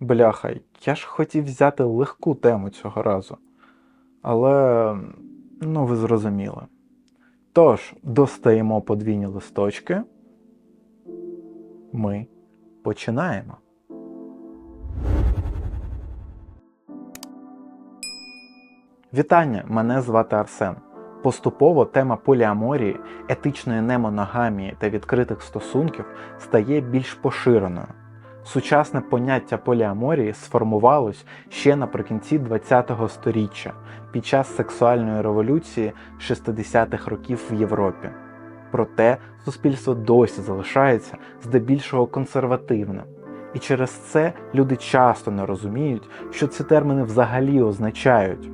Бляха, я ж хотів взяти легку тему цього разу. Але, ну, ви зрозуміли. Тож, достаємо подвійні листочки. Ми починаємо. Вітання! Мене звати Арсен. Поступово тема поліаморії, етичної немоногамії та відкритих стосунків стає більш поширеною. Сучасне поняття поліаморії сформувалось ще наприкінці ХХ століття під час сексуальної революції 60-х років в Європі. Проте суспільство досі залишається здебільшого консервативним. І через це люди часто не розуміють, що ці терміни взагалі означають.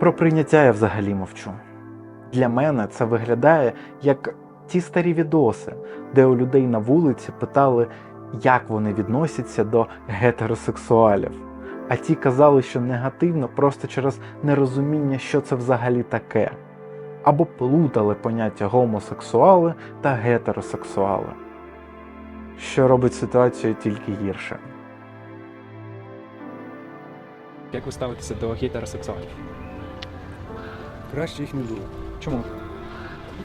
Про прийняття я взагалі мовчу. Для мене це виглядає як ті старі відоси, де у людей на вулиці питали, як вони відносяться до гетеросексуалів. А ті казали, що негативно просто через нерозуміння, що це взагалі таке, або плутали поняття гомосексуали та гетеросексуали, що робить ситуацію тільки гірше. Як ви ставитеся до гетеросексуалів? Краще їх не було. Чому?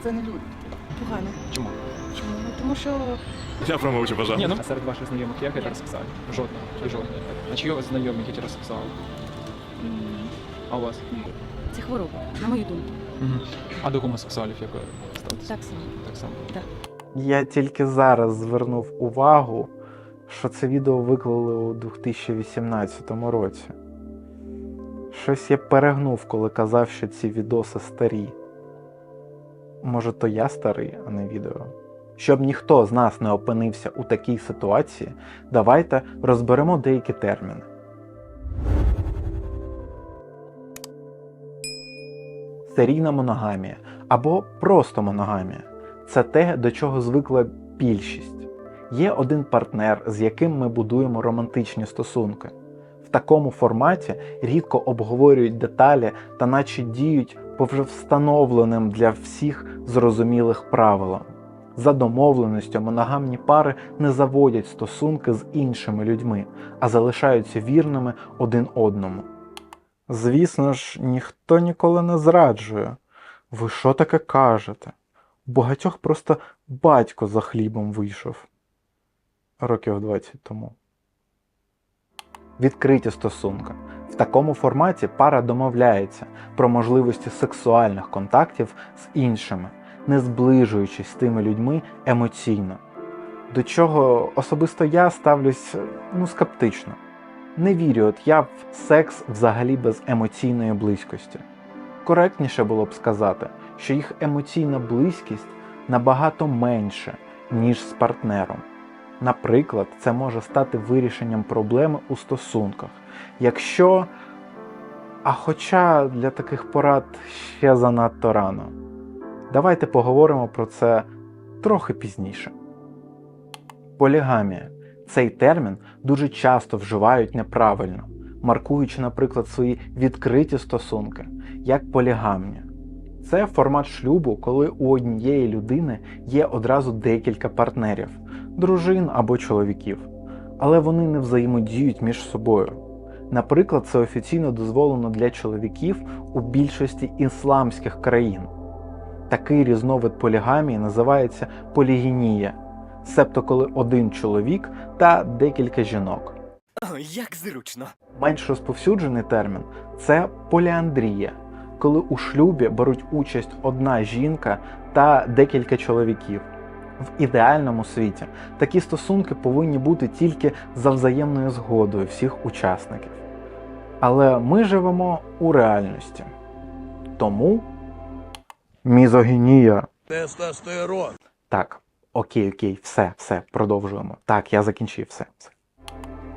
Це не люди. Погано. Чому? Чому? Ну, тому що Я промовчу, пожалуйста. Ні, ну серед ваших знайомих є гетеросексуалів? Жодного. І жодного. А чи є у вас знайомі гетеросексуали? м, А у вас? це хвороба, на мою думку. А до гомосексуалів як ви? Так само. Так само. Я тільки зараз звернув увагу, що це відео виклали у 2018 році. Щось я перегнув, коли казав, що ці відоси старі. Може, то я старий, а не відео. Щоб ніхто з нас не опинився у такій ситуації, давайте розберемо деякі терміни. Серійна моногамія або просто моногамія це те, до чого звикла більшість. Є один партнер, з яким ми будуємо романтичні стосунки. В такому форматі рідко обговорюють деталі та наче діють по вже встановленим для всіх зрозумілих правилам. За домовленістю моногамні пари не заводять стосунки з іншими людьми, а залишаються вірними один одному. Звісно ж, ніхто ніколи не зраджує. Ви що таке кажете? Багатьох просто батько за хлібом вийшов років 20 тому. Відкриті стосунки. В такому форматі пара домовляється про можливості сексуальних контактів з іншими, не зближуючись з тими людьми емоційно. До чого особисто я ставлюсь ну, скептично. Не вірю, от я в секс взагалі без емоційної близькості. Коректніше було б сказати, що їх емоційна близькість набагато менше, ніж з партнером. Наприклад, це може стати вирішенням проблеми у стосунках, якщо. А хоча для таких порад ще занадто рано. Давайте поговоримо про це трохи пізніше. Полігамія. Цей термін дуже часто вживають неправильно, маркуючи, наприклад, свої відкриті стосунки як полігамні. Це формат шлюбу, коли у однієї людини є одразу декілька партнерів, дружин або чоловіків, але вони не взаємодіють між собою. Наприклад, це офіційно дозволено для чоловіків у більшості ісламських країн. Такий різновид полігамії називається полігінія, себто коли один чоловік та декілька жінок. О, як зручно. Менш розповсюджений термін це поліандрія, коли у шлюбі беруть участь одна жінка та декілька чоловіків. В ідеальному світі такі стосунки повинні бути тільки за взаємною згодою всіх учасників. Але ми живемо у реальності. Тому мізогінія. Тестостерон. Так, окей, окей, все, все, продовжуємо. Так, я закінчив все. все.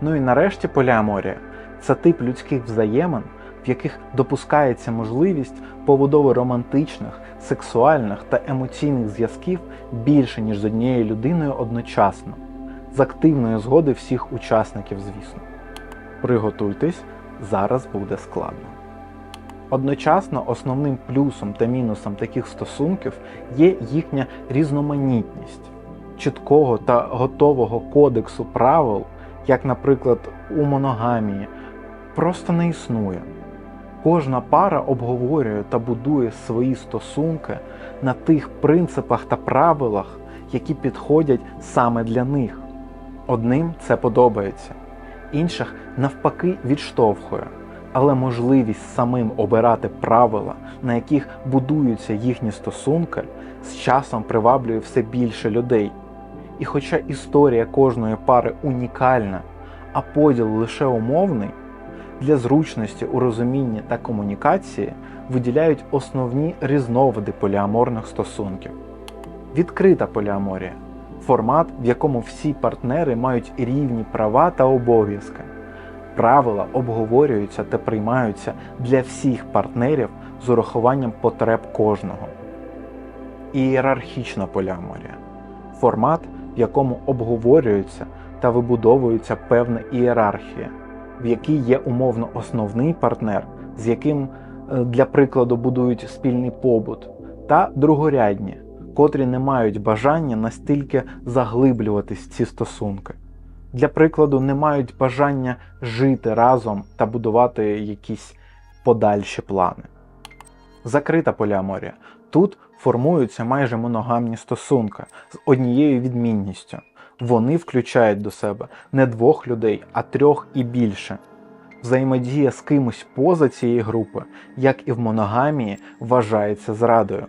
Ну і нарешті поліаморія це тип людських взаємин, в яких допускається можливість побудови романтичних, сексуальних та емоційних зв'язків більше, ніж з однією людиною одночасно, з активної згоди всіх учасників, звісно. Приготуйтесь, зараз буде складно. Одночасно основним плюсом та мінусом таких стосунків є їхня різноманітність. Чіткого та готового кодексу правил, як, наприклад, у моногамії, просто не існує. Кожна пара обговорює та будує свої стосунки на тих принципах та правилах, які підходять саме для них. Одним це подобається, інших навпаки відштовхує, але можливість самим обирати правила, на яких будуються їхні стосунки, з часом приваблює все більше людей. І хоча історія кожної пари унікальна, а поділ лише умовний, для зручності у розумінні та комунікації виділяють основні різновиди поліаморних стосунків. Відкрита поліаморія формат, в якому всі партнери мають рівні права та обов'язки. Правила обговорюються та приймаються для всіх партнерів з урахуванням потреб кожного. Ієрархічна поліаморія формат, в якому обговорюється та вибудовується певна ієрархія, в якій є умовно основний партнер, з яким, е, для прикладу, будують спільний побут, та другорядні, котрі не мають бажання настільки заглиблюватись ці стосунки. Для прикладу, не мають бажання жити разом та будувати якісь подальші плани. Закрита поліаморія. Тут формуються майже моногамні стосунки з однією відмінністю. Вони включають до себе не двох людей, а трьох і більше. Взаємодія з кимось поза цієї групи, як і в моногамії, вважається зрадою.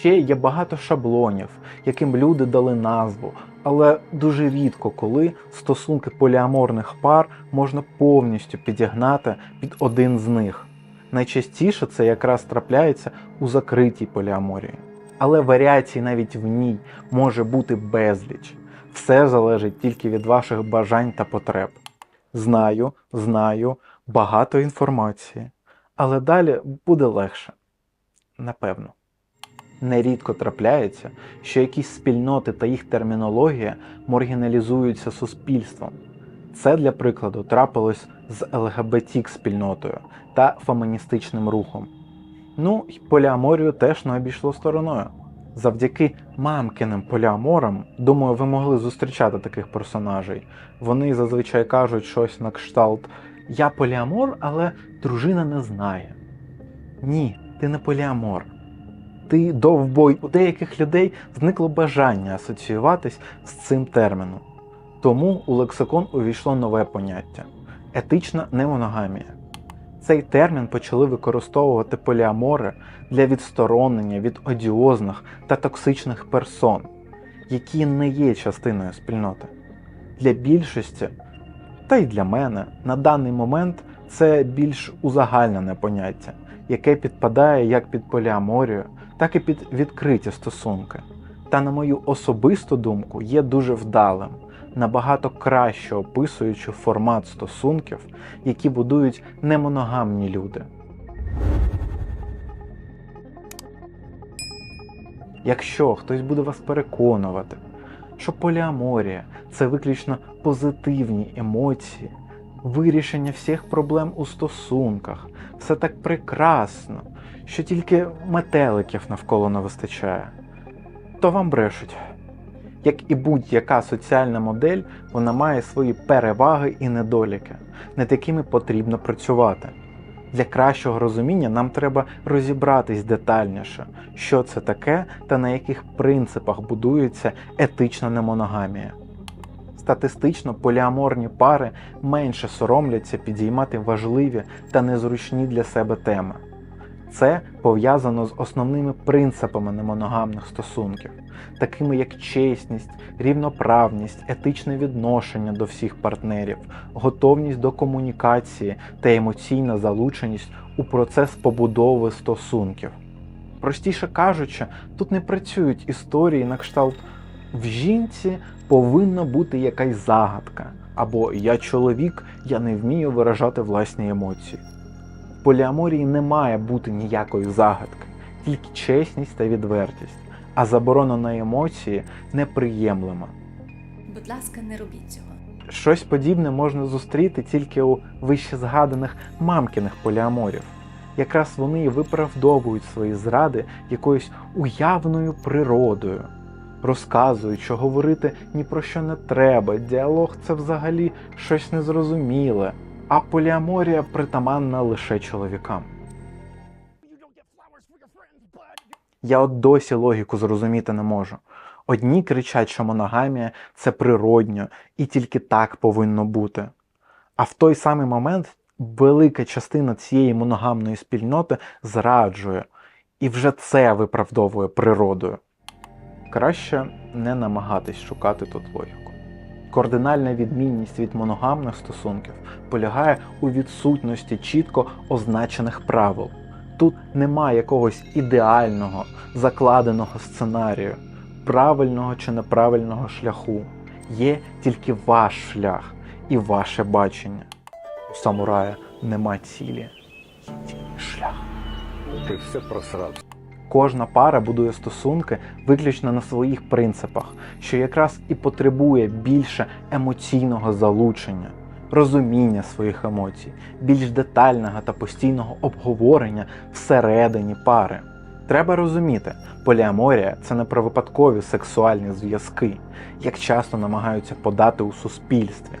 Ще є багато шаблонів, яким люди дали назву, але дуже рідко коли стосунки поліаморних пар можна повністю підігнати під один з них. Найчастіше це якраз трапляється у закритій поліаморії. Але варіацій навіть в ній може бути безліч. Все залежить тільки від ваших бажань та потреб. Знаю, знаю, багато інформації. Але далі буде легше. Напевно. Нерідко трапляється, що якісь спільноти та їх термінологія маргіналізуються суспільством. Це, для прикладу, трапилось з ЛГБТік спільнотою та феміністичним рухом. Ну і поліаморію теж не обійшло стороною. Завдяки мамкиним поліаморам, думаю, ви могли зустрічати таких персонажей. Вони зазвичай кажуть щось на кшталт Я поліамор, але дружина не знає. Ні, ти не поліамор. Ти довбой. У деяких людей зникло бажання асоціюватись з цим терміном. Тому у лексикон увійшло нове поняття етична немоногамія. Цей термін почали використовувати поліамори для відсторонення від одіозних та токсичних персон, які не є частиною спільноти. Для більшості, та й для мене, на даний момент це більш узагальнене поняття, яке підпадає як під поліаморію, так і під відкриті стосунки. Та, на мою особисту думку, є дуже вдалим, набагато краще описуючи формат стосунків, які будують немоногамні люди. Якщо хтось буде вас переконувати, що поліаморія це виключно позитивні емоції, вирішення всіх проблем у стосунках, все так прекрасно, що тільки метеликів навколо не вистачає, то вам брешуть. Як і будь-яка соціальна модель, вона має свої переваги і недоліки, над якими потрібно працювати. Для кращого розуміння нам треба розібратись детальніше, що це таке та на яких принципах будується етична немоногамія. Статистично поліаморні пари менше соромляться підіймати важливі та незручні для себе теми. Це пов'язано з основними принципами немоногамних стосунків, такими як чесність, рівноправність, етичне відношення до всіх партнерів, готовність до комунікації та емоційна залученість у процес побудови стосунків. Простіше кажучи, тут не працюють історії на кшталт в жінці повинна бути якась загадка, або я чоловік, я не вмію виражати власні емоції. В поліаморії не має бути ніякої загадки, тільки чесність та відвертість, а заборона на емоції неприємлема. Будь ласка, не робіть цього. Щось подібне можна зустріти тільки у вище згаданих мамкиних поліаморів. Якраз вони і виправдовують свої зради якоюсь уявною природою. Розказують, що говорити ні про що не треба, діалог це взагалі щось незрозуміле, а поліаморія притаманна лише чоловікам. Я от досі логіку зрозуміти не можу. Одні кричать, що моногамія це природньо і тільки так повинно бути. А в той самий момент велика частина цієї моногамної спільноти зраджує, і вже це виправдовує природою. Краще не намагатись шукати тут логіку. Кардинальна відмінність від моногамних стосунків полягає у відсутності чітко означених правил. Тут немає якогось ідеального, закладеного сценарію, правильного чи неправильного шляху. Є тільки ваш шлях і ваше бачення. У самурая нема цілі, є тільки шлях. Ти все просрав. Кожна пара будує стосунки виключно на своїх принципах, що якраз і потребує більше емоційного залучення, розуміння своїх емоцій, більш детального та постійного обговорення всередині пари. Треба розуміти, поліаморія це не про випадкові сексуальні зв'язки, як часто намагаються подати у суспільстві.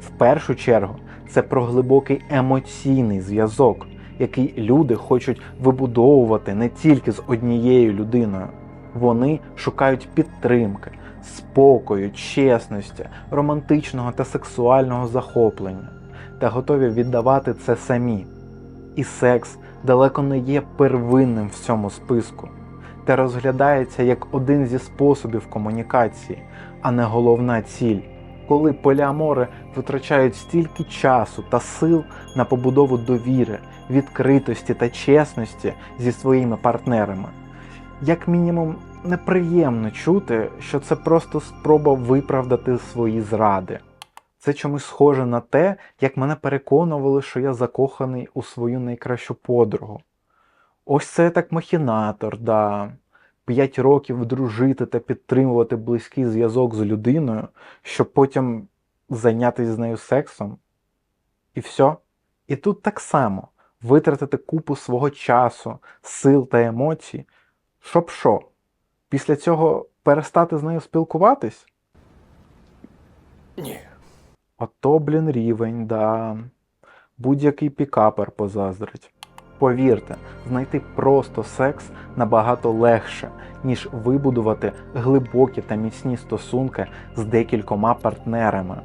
В першу чергу це про глибокий емоційний зв'язок, який люди хочуть вибудовувати не тільки з однією людиною. Вони шукають підтримки, спокою, чесності, романтичного та сексуального захоплення та готові віддавати це самі. І секс далеко не є первинним в цьому списку, та розглядається як один зі способів комунікації, а не головна ціль. Коли поліамори витрачають стільки часу та сил на побудову довіри, відкритості та чесності зі своїми партнерами, як мінімум неприємно чути, що це просто спроба виправдати свої зради. Це чомусь схоже на те, як мене переконували, що я закоханий у свою найкращу подругу. Ось це так махінатор, да. П'ять років дружити та підтримувати близький зв'язок з людиною, щоб потім зайнятися з нею сексом. І все. І тут так само витратити купу свого часу, сил та емоцій, щоб що? Після цього перестати з нею спілкуватись? Ні. Ото, блін, рівень, да. Будь-який пікапер позаздрить. Повірте, знайти просто секс набагато легше, ніж вибудувати глибокі та міцні стосунки з декількома партнерами.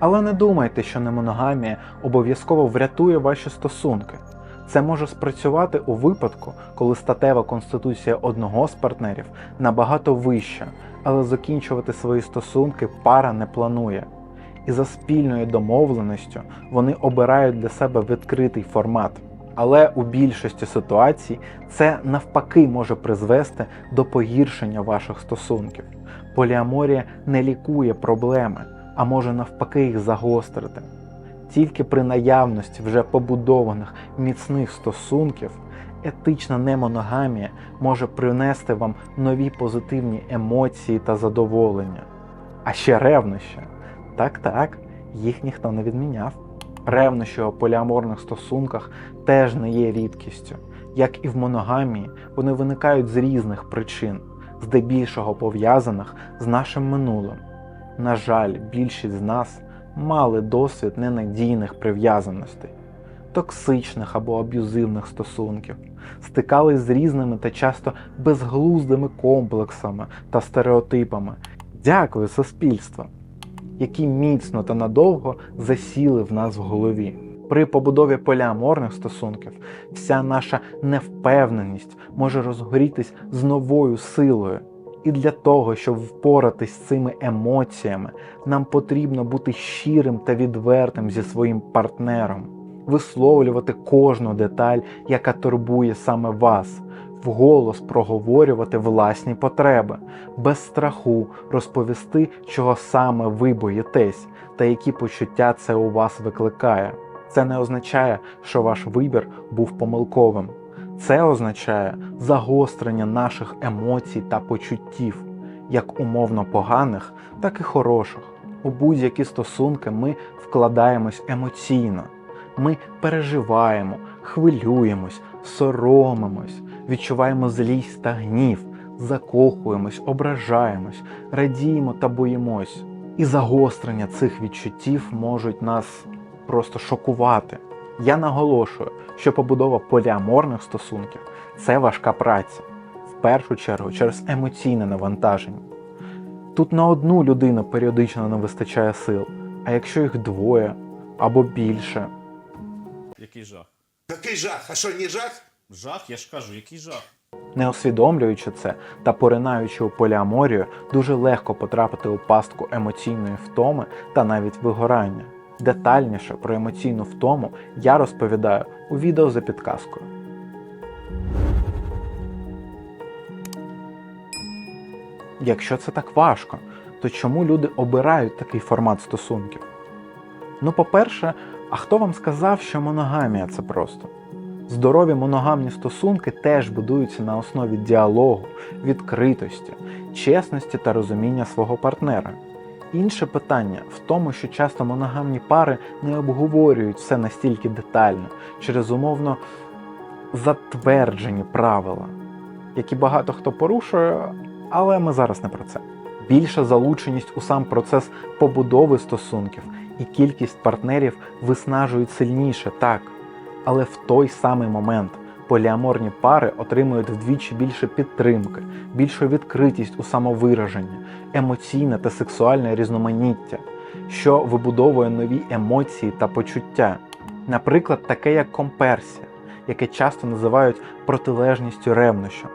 Але не думайте, що немоногамія обов'язково врятує ваші стосунки. Це може спрацювати у випадку, коли статева конституція одного з партнерів набагато вища, але закінчувати свої стосунки пара не планує. І за спільною домовленістю вони обирають для себе відкритий формат. Але у більшості ситуацій це навпаки може призвести до погіршення ваших стосунків. Поліаморія не лікує проблеми, а може навпаки їх загострити. Тільки при наявності вже побудованих міцних стосунків етична немоногамія може принести вам нові позитивні емоції та задоволення. А ще ревнощі. Так, так, їх ніхто не відміняв. Ревнощі у поліаморних стосунках теж не є рідкістю. Як і в моногамії, вони виникають з різних причин, здебільшого пов'язаних з нашим минулим. На жаль, більшість з нас мали досвід ненадійних прив'язаностей, токсичних або аб'юзивних стосунків, стикались з різними та часто безглуздими комплексами та стереотипами. Дякую, суспільство! які міцно та надовго засіли в нас в голові. При побудові поліаморних стосунків вся наша невпевненість може розгорітись з новою силою. І для того, щоб впоратись з цими емоціями, нам потрібно бути щирим та відвертим зі своїм партнером, висловлювати кожну деталь, яка турбує саме вас, вголос проговорювати власні потреби, без страху розповісти, чого саме ви боїтесь, та які почуття це у вас викликає. Це не означає, що ваш вибір був помилковим. Це означає загострення наших емоцій та почуттів, як умовно поганих, так і хороших. У будь-які стосунки ми вкладаємось емоційно. Ми переживаємо, хвилюємось, соромимось, відчуваємо злість та гнів, закохуємось, ображаємось, радіємо та боїмось. І загострення цих відчуттів можуть нас просто шокувати. Я наголошую, що побудова поліаморних стосунків це важка праця, в першу чергу через емоційне навантаження. Тут на одну людину періодично не вистачає сил, а якщо їх двоє або більше, Який жах? Який жах? А що, не жах? Жах, я ж кажу, який жах. Не усвідомлюючи це та поринаючи у поліаморію, дуже легко потрапити у пастку емоційної втоми та навіть вигорання. Детальніше про емоційну втому я розповідаю у відео за підказкою. Якщо це так важко, то чому люди обирають такий формат стосунків? Ну, по-перше, а хто вам сказав, що моногамія це просто? Здорові моногамні стосунки теж будуються на основі діалогу, відкритості, чесності та розуміння свого партнера. Інше питання в тому, що часто моногамні пари не обговорюють все настільки детально через умовно затверджені правила, які багато хто порушує, але ми зараз не про це. Більша залученість у сам процес побудови стосунків і кількість партнерів виснажують сильніше, так. Але в той самий момент поліаморні пари отримують вдвічі більше підтримки, більшу відкритість у самовираженні, емоційне та сексуальне різноманіття, що вибудовує нові емоції та почуття. Наприклад, таке як комперсія, яке часто називають протилежністю ревнощам.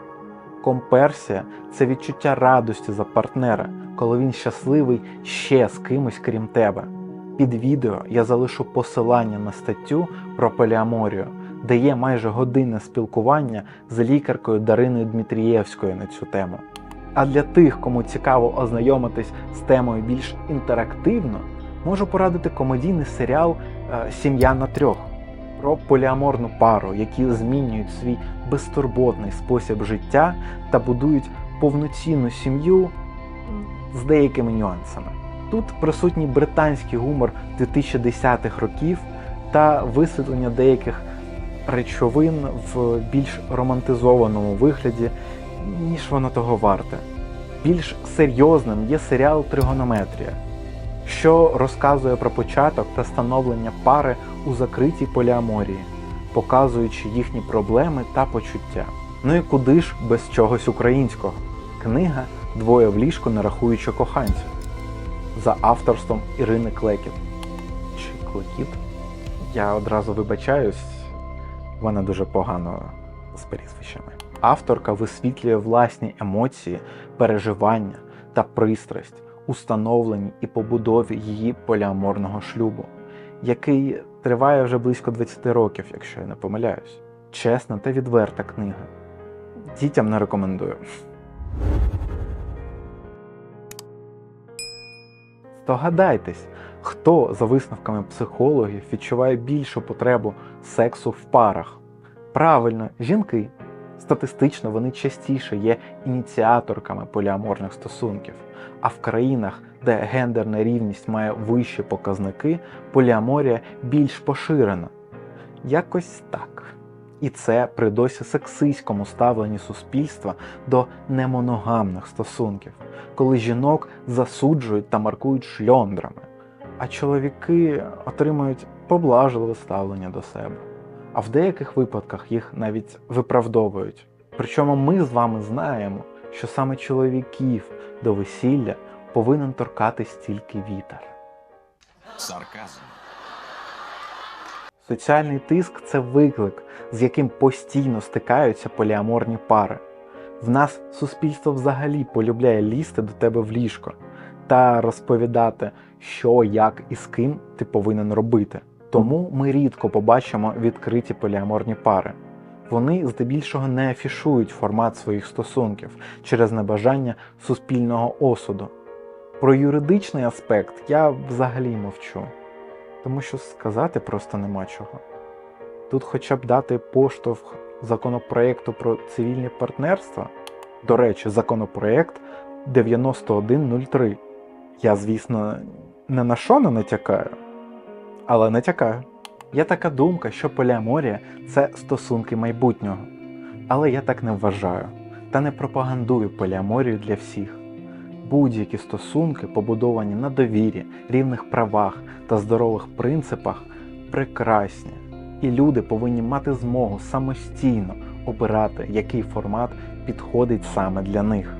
Комперсія це відчуття радості за партнера, коли він щасливий ще з кимось крім тебе. Під відео я залишу посилання на статтю про поліаморію, де є майже годинне спілкування з лікаркою Дариною Дмитрієвською на цю тему. А для тих, кому цікаво ознайомитись з темою більш інтерактивно, можу порадити комедійний серіал е, Сім'я на трьох про поліаморну пару, які змінюють свій безтурботний спосіб життя та будують повноцінну сім'ю з деякими нюансами. Тут присутній британський гумор 2010-х років та висвітлення деяких речовин в більш романтизованому вигляді, ніж воно того варте. Більш серйозним є серіал Тригонометрія, що розказує про початок та становлення пари у закритій поліаморії, показуючи їхні проблеми та почуття. Ну і куди ж без чогось українського? Книга Двоє в ліжку, не рахуючи коханців за авторством Ірини Клекіт. Чи Клекіт? Я одразу вибачаюсь, в мене дуже погано з прізвищами. Авторка висвітлює власні емоції, переживання та пристрасть у становленні і побудові її поліаморного шлюбу, який триває вже близько 20 років, якщо я не помиляюсь. Чесна та відверта книга. Дітям не рекомендую. Здогадайтесь, хто за висновками психологів відчуває більшу потребу сексу в парах? Правильно, жінки. Статистично вони частіше є ініціаторками поліаморних стосунків, а в країнах, де гендерна рівність має вищі показники, поліаморія більш поширена. Якось так. І це при досі сексистському ставленні суспільства до немоногамних стосунків, коли жінок засуджують та маркують шльондрами, а чоловіки отримують поблажливе ставлення до себе. А в деяких випадках їх навіть виправдовують. Причому ми з вами знаємо, що саме чоловіків до весілля повинен торкатись тільки вітер. Сарказм. Соціальний тиск це виклик, з яким постійно стикаються поліаморні пари. В нас суспільство взагалі полюбляє лізти до тебе в ліжко та розповідати, що, як і з ким ти повинен робити. Тому ми рідко побачимо відкриті поліаморні пари. Вони здебільшого не афішують формат своїх стосунків через небажання суспільного осуду. Про юридичний аспект я взагалі мовчу тому що сказати просто нема чого. Тут хоча б дати поштовх законопроекту про цивільне партнерство. До речі, законопроект 9103. Я, звісно, не на що не натякаю, але натякаю. Є така думка, що поліаморія це стосунки майбутнього. Але я так не вважаю та не пропагандую поліаморію для всіх. Будь-які стосунки, побудовані на довірі, рівних правах та здорових принципах, прекрасні, і люди повинні мати змогу самостійно обирати, який формат підходить саме для них.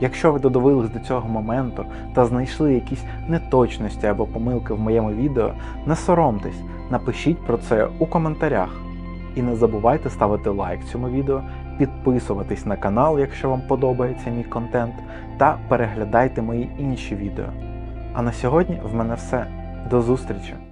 Якщо ви додивились до цього моменту та знайшли якісь неточності або помилки в моєму відео, не соромтесь, напишіть про це у коментарях. І не забувайте ставити лайк цьому відео, підписуватись на канал, якщо вам подобається мій контент, та переглядайте мої інші відео. А на сьогодні в мене все. До зустрічі!